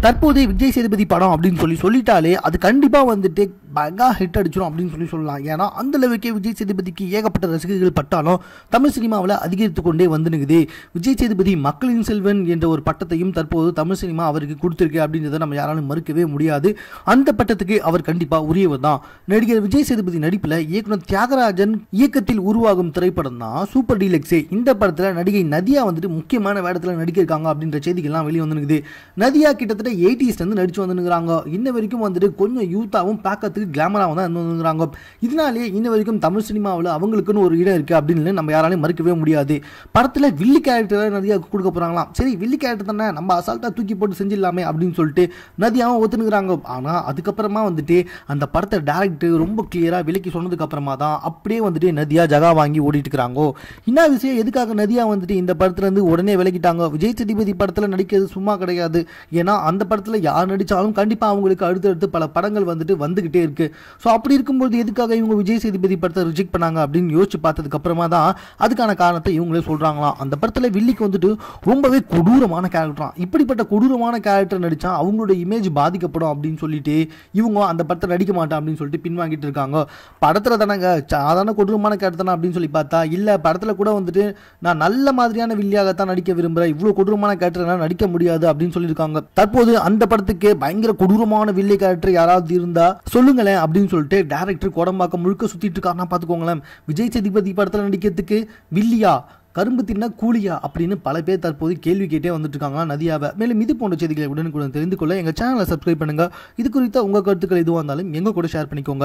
தற்போதைய விஜய் சேதுபதி படம் அப்படின்னு சொல்லி சொல்லிட்டாலே அது கண்டிப்பாக வந்துட்டு மெகா ஹிட் அடிச்சிடும் அப்படின்னு சொல்லி சொல்லலாம். ஏன்னா அந்த லெவலுக்கே விஜய் சேதுபதிக்கு ஏகப்பட்ட ரசிகர்கள் பட்டாலும் தமிழ் சினிமாவில் அதிகரித்து கொண்டே வந்துனுக்குது விஜய் சேதுபதி மக்களின் செல்வன் என்ற ஒரு பட்டத்தையும் தற்போது தமிழ் சினிமா அவருக்கு கொடுத்துருக்கு அப்படின்றத நம்ம யாராலும் மறுக்கவே முடியாது. அந்த பட்டத்துக்கு அவர் கண்டிப்பாக உரியவர் தான். நடிகர் விஜய் சேதுபதி நடிப்பில் இயக்குனர் தியாகராஜன் இயக்கத்தில் உருவாகும் திரைப்படம் தான் சூப்பர் டீலக்ஸே இந்த படத்தில் நடிகை நதியா வந்துட்டு முக்கியமான வேடத்தில் நடிக்கிருக்காங்க அப்படின்ற செய்திகள்லாம் வெளியே வந்துனுக்குது நதியா கிட்டத்தட்ட எயிட்டிஸ்லேருந்து நடிச்சு வந்துருக்குறாங்க இன்ன வரைக்கும் வந்துட்டு கொஞ்சம் யூத்தாகவும் பார்க்கறதுக்கு கிளாமராகவும் தான் இருந்துங்கிறாங்க இதனாலே இதனாலேயே இன்ன வரைக்கும் தமிழ் சினிமாவில் அவங்களுக்குன்னு ஒரு இடம் இருக்குது அப்படின்னு நம்ம யாராலையும் மறுக்கவே முடியாது. படத்தில் வில்லி கேரக்டர் நதியா கொடுக்க போகிறாங்களாம் சரி வில்லி கேரக்டர் தானே நம்ம அசால்ட்டாக தூக்கி போட்டு செஞ்சிடலாமே அப்படின்னு சொல்லிட்டு நதியாகவும் ஒத்துனுங்கிறாங்க ஆனால் அதுக்கப்புறமா வந்துட்டு அந்த படத்தை டேரக்டர் ரொம்ப கிளியராக விலக்கி சொன்னதுக்கப்புறமா தான் அப்படியே வந்துட்டு நதியா ஜகா வாங்கி ஓடிட்டு இருக்கிறாங்கோ என்ன விஷயம் எதுக்காக நதியா வந்துட்டு இந்த படத்துல இருந்து உடனே விலகிட்டாங்க? விஜய் சேதுபதி படத்தில் நடிக்கிறது சும்மா கிடையாது. ஏன்னா அந்த படத்தில் யார் நடித்தாலும் கண்டிப்பாக அவங்களுக்கு அடுத்தடுத்து பல படங்கள் வந்துட்டு வந்துக்கிட்டே இருக்கு. ஸோ அப்படி இருக்கும்போது எதுக்காக இவங்க விஜய் சேதுபதி படத்தை ரிஜெக்ட் பண்ணாங்க அப்படின்னு யோசிச்சு பார்த்ததுக்கு அப்புறமா தான் அதுக்கான காரணத்தை இவங்களே சொல்கிறாங்களாம் அந்த படத்தில் வில்லிக்கு வந்துட்டு ரொம்பவே கொடூரமான கேரக்டராம் இப்படிப்பட்ட கொடூரமான கேரக்டர் நடித்தா அவங்களோட இமேஜ் பாதிக்கப்படும் அப்படின்னு சொல்லிட்டு இவங்க அந்த படத்தை நடிக்க மாட்டேன் அப்படின்னு சொல்லிட்டு பின்வாங்கிட்டு இருக்காங்க. படத்தில் தானங்க சாதாரண கொடூரமான கேரக்டர் தானே அப்படின்னு சொல்லி பார்த்தா இல்லை படத்தில் கூட வந்துட்டு நான் நல்ல மாதிரியான வில்லியாகத்தான் நடிக்க விரும்புகிறேன் இவ்வளோ கொடூரமான கேரக்டர் நடிக்க முடியாது அப்படின்னு சொல்லியிருக்காங்க. தற்போது அந்த படத்துக்கு பயங்கர கொடூரமான வில்லி கேரக்டர் யாராவது இருந்தா சொல்லுங்களேன் அப்படின்னு சொல்லிட்டு டேரக்டர் கோடம்பாக்கம் முழுக்க சுற்றிட்டு இருக்காருன்னா பார்த்துக்கோங்களேன். விஜய் சேதுபதி படத்தில் நடிக்கிறதுக்கு வில்லியா கரும்பு தின்ன கூலியா அப்படின்னு பல பேர் தற்போது கேள்வி கேட்டே வந்துட்டு இருக்காங்க நதியாவை. மேலும் இது போன்ற செய்திகளை உடனுக்குடன் தெரிந்து கொள்ள எங்கள் சேனலை சப்ஸ்கிரைப் பண்ணுங்க. இது குறித்த உங்கள் கருத்துக்கள் எதுவாக இருந்தாலும் எங்க கூட ஷேர் பண்ணிக்கோங்க.